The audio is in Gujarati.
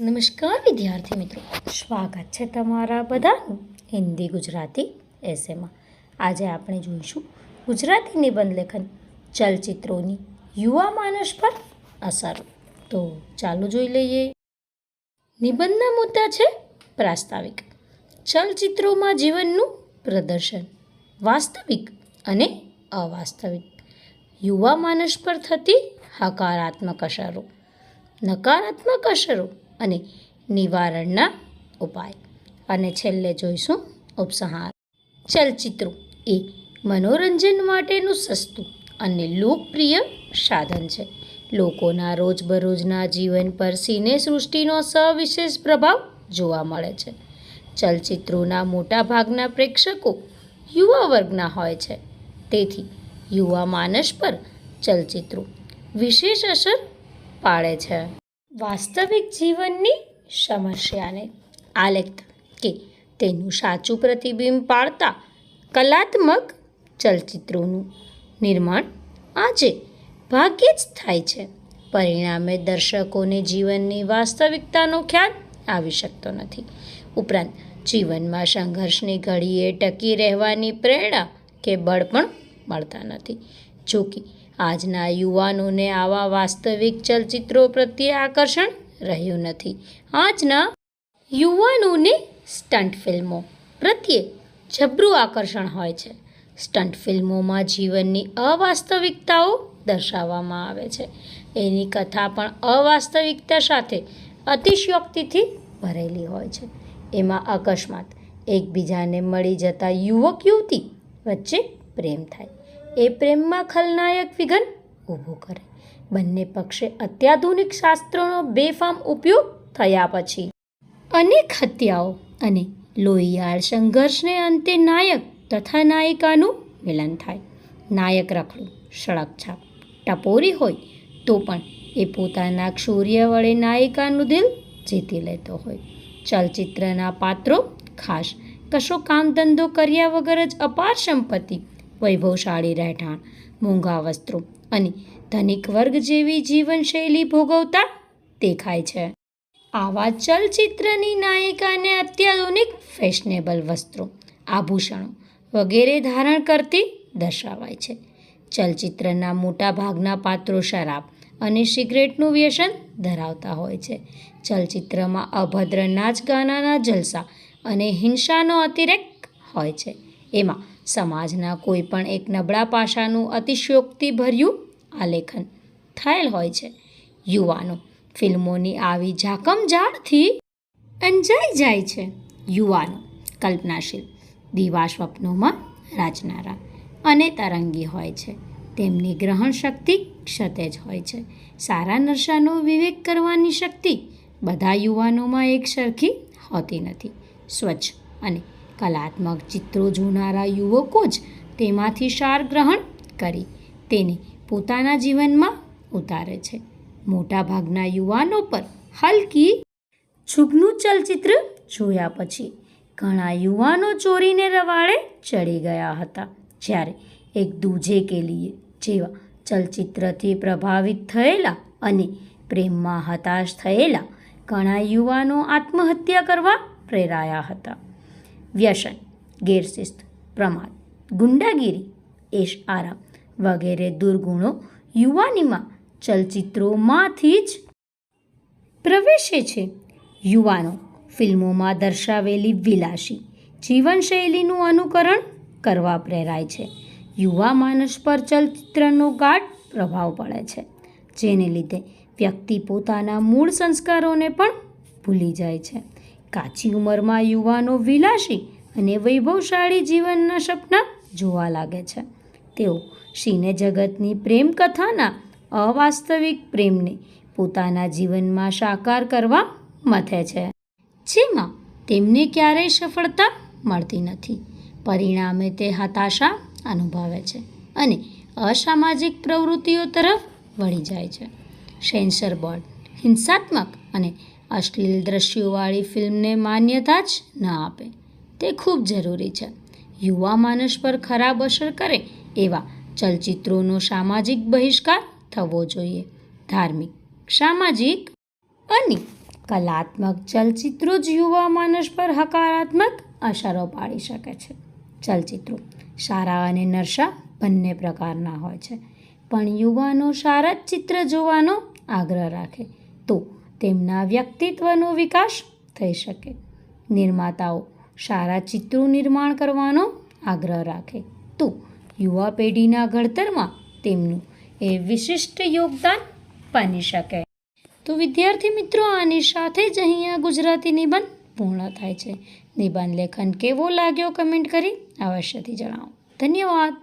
નમસ્કાર વિદ્યાર્થી મિત્રો. સ્વાગત છે તમારા બધાનું હિન્દી ગુજરાતી એસેમાં આજે આપણે જોઈશું ગુજરાતી નિબંધ લેખન ચલચિત્રોની યુવા માનસ પર અસર. તો ચાલો જોઈ લઈએ. નિબંધના મુદ્દા છે પ્રાસ્તાવિક. ચલચિત્રોમાં જીવનનું પ્રદર્શન વાસ્તવિક અને અવાસ્તવિક. યુવા માનસ પર થતી હકારાત્મક અસરો, નકારાત્મક અસરો અને નિવારણના ઉપાય. અને છેલ્લે જોઈશું ઉપસંહાર. ચલચિત્રો. એ મનોરંજન માટેનું સસ્તું અને લોકપ્રિય સાધન છે. લોકોના રોજબરોજના જીવન પર સિને સૃષ્ટિનો સવિશેષ પ્રભાવ જોવા મળે છે. ચલચિત્રોના મોટાભાગના પ્રેક્ષકો યુવા વર્ગના હોય છે. તેથી યુવા માનસ પર ચલચિત્રો વિશેષ અસર પાડે છે. વાસ્તવિક જીવનની સમસ્યાને આલેખતા કે તેનું સાચું પ્રતિબિંબ પાડતા કલાત્મક ચલચિત્રોનું નિર્માણ આજે ભાગ્યે જ થાય છે. પરિણામે દર્શકોને જીવનની વાસ્તવિકતાનો ખ્યાલ આવી શકતો નથી. ઉપરાંત જીવનમાં સંઘર્ષની ઘડીએ ટકી રહેવાની પ્રેરણા કે બળ પણ મળતા નથી. જો કે આજના યુવાનોને આવા વાસ્તવિક ચલચિત્રો પ્રત્યે આકર્ષણ રહ્યું નથી. આજના યુવાનોને સ્ટન્ટ ફિલ્મો પ્રત્યે જબરું આકર્ષણ હોય છે. સ્ટન્ટ ફિલ્મોમાં જીવનની અવાસ્તવિકતાઓ દર્શાવવામાં આવે છે. એની કથા પણ અવાસ્તવિકતા સાથે અતિશયોક્તિથી ભરેલી હોય છે. એમાં અકસ્માત, એકબીજાને મળી જતા યુવક યુવતી વચ્ચે પ્રેમ થાય. એ પ્રેમમાં ખલનાયક વિઘન ઊભું કરે. બંને પક્ષે અત્યાધુનિક શાસ્ત્રોનો બેફામ ઉપયોગ થયા પછી. અનેક હત્યાઓ અને લોહિયાળ સંઘર્ષને અંતે નાયક તથા નાયિકાનું મિલન થાય. નાયક રખડું સળગછાપ ટપોરી હોય તો પણ એ પોતાના ક્ષૌર્ય વડે નાયિકાનું દિલ જીતી લેતો હોય. ચલચિત્રના પાત્રો ખાસ. કશો કામ ધંધો કર્યા વગર જ અપાર સંપત્તિ વૈભવશાળી રહેઠાણ, મોંઘા વસ્ત્રો અને ધનિક વર્ગ જેવી જીવનશૈલી ભોગવતા દેખાય છે. આવા ચલચિત્રની નાયિકાને અત્યાધુનિક ફેશનેબલ વસ્ત્રો, આભૂષણો વગેરે ધારણ કરતી દર્શાવાય છે. ચલચિત્રના મોટા ભાગના પાત્રો શરાબ અને સિગરેટનું વ્યસન ધરાવતા હોય છે. ચલચિત્રમાં અભદ્ર નાચ ગાનાના જલસા અને હિંસાનો અતિરેક હોય છે. એમાં સમાજના કોઈ પણ એક નબળા પાસાનું અતિશયોક્તિભર્યું આલેખન થયેલ હોય છે. યુવાનો ફિલ્મોની આવી ઝાકમઝાળથી અંજાઈ જાય છે. યુવાનો કલ્પનાશીલ દીવા સ્વપ્નોમાં રાચનારા અને તરંગી હોય છે. તેમની ગ્રહણ શક્તિ ક્ષતેજ હોય છે. સારા નશાનો વિવેક કરવાની શક્તિ બધા યુવાનોમાં એક સરખી હોતી નથી. સ્વચ્છ અને કલાત્મક ચિત્રો જોનારા યુવકો જ તેમાંથી સાર ગ્રહણ કરી તેને પોતાના જીવનમાં ઉતારે છે. મોટાભાગના યુવાનો પર હલકી છુગનું ચલચિત્ર જોયા પછી ઘણા યુવાનો ચોરીને રવાડે ચડી ગયા હતા. જ્યારે એક દૂજે કે લીએ જેવા ચલચિત્રથી પ્રભાવિત થયેલા અને પ્રેમમાં હતાશ થયેલા ઘણા યુવાનો આત્મહત્યા કરવા પ્રેરાયા હતા. વ્યસન ગેરશિસ્ત પ્રમાદ, ગુંડાગીરી, એશ આરામ વગેરે દુર્ગુણો યુવાનીમાં ચલચિત્રોમાંથી જ પ્રવેશે છે. યુવાનો ફિલ્મોમાં દર્શાવેલી વિલાસી જીવનશૈલીનું અનુકરણ કરવા પ્રેરાય છે. યુવા માનસ પર ચલચિત્રનો ગાઢ પ્રભાવ પડે છે, જેને લીધે વ્યક્તિ પોતાના મૂળ સંસ્કારોને પણ ભૂલી જાય છે. કાચી ઉંમરમાં યુવાનો વિલાસી અને વૈભવશાળી જીવનના સપના જોવા લાગે છે. તેઓ સિને જગતની પ્રેમ કથાના અવાસ્તવિક પ્રેમને પોતાના જીવનમાં સાકાર કરવા મથે છે. જેમાં તેમને ક્યારેય સફળતા મળતી નથી. પરિણામે તે હતાશા અનુભવે છે અને અસામાજિક પ્રવૃત્તિઓ તરફ વળી જાય છે. સેન્સર બોર્ડ હિંસાત્મક અને અશ્લીલ દ્રશ્યોવાળી ફિલ્મને માન્યતા જ ન આપે. તે ખૂબ જરૂરી છે. યુવા માનસ પર ખરાબ અસર કરે એવા ચલચિત્રોનો સામાજિક બહિષ્કાર થવો જોઈએ. ધાર્મિક, સામાજિક અને કલાત્મક ચલચિત્રો જ યુવા માનસ પર હકારાત્મક અસરો પાડી શકે છે. ચલચિત્રો સારા અને નરસા બંને પ્રકારના હોય છે. પણ યુવાનો સારા જ ચિત્ર જોવાનો આગ્રહ રાખે તો તેમના વ્યક્તિત્વનો વિકાસ થઈ શકે. નિર્માતાઓ સારા ચિત્રો નિર્માણ કરવાનો આગ્રહ રાખે. તો યુવા પેઢીના ઘડતરમાં તેમનું એ વિશિષ્ટ યોગદાન બની શકે. તો વિદ્યાર્થી મિત્રો, આની સાથે જ અહીંયા ગુજરાતી નિબંધ પૂર્ણ થાય છે. નિબંધ લેખન કેવો લાગ્યો કમેન્ટ કરી અવશ્યથી જણાવો. ધન્યવાદ.